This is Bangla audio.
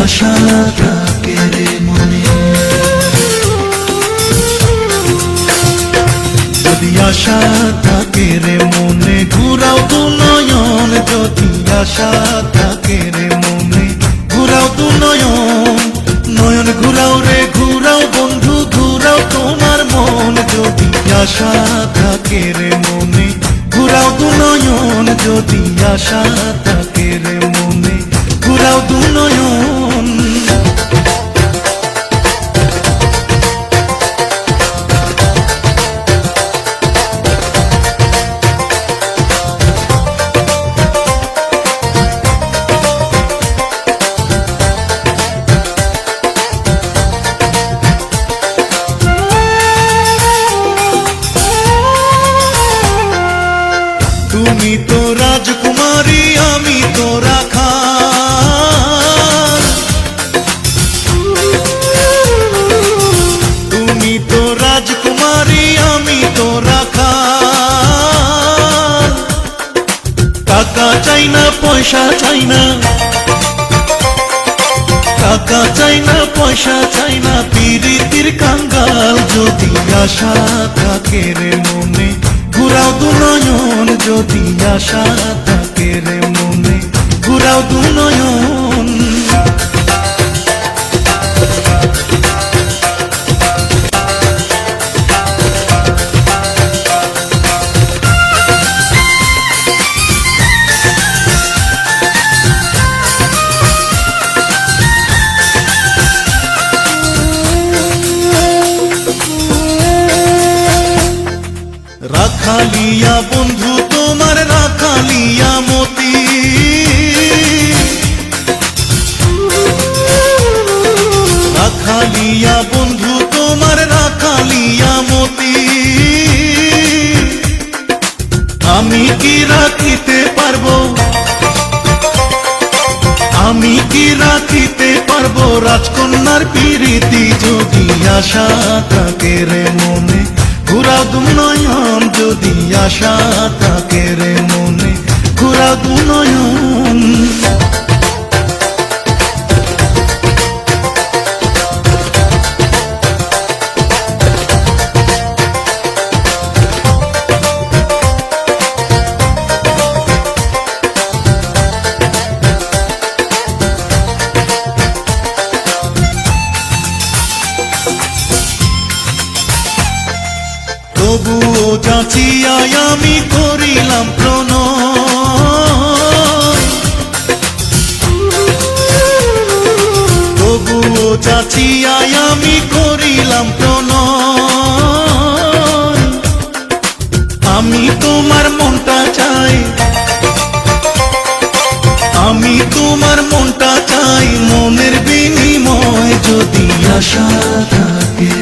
আশা থাকে রে মনে, ঘুরাও তো নয়ন ঘুরাও রে, ঘুরাও বন্ধু, ঘুরাও তোমার মন। যদি আশা থাকে রে মনে, ঘুরাও তো নয়ন। যদি আশা থাকে রে মনে, ঘুরাও তো নয়ন। পয়সা চাই না। টাকা চাই না, পয়সা চাই না, পিরিতির কাঙ্গাল যদি আশা থাকে রে মনে। ঘুরাও দু নয়ন যদি আশা থাকে রে মনে। ঘুরাও দু নয়ন কি রাখিতে পারব রাজকন্যার পিরিতি। যদি আশা থাকে রে মনে ঘুরা দু নয়ন, যদি আশা থাকে রে মনে ঘুরা দু নয়ন। যাচিয়াই আমি করিলাম প্রণয়। তবুও যাচিয়াই আমি করিলাম প্রণয়। আমি তোমার মনটা চাই। আমি তোমার মনটা চাই। মনের বিনিময় যদি আশা থাকে।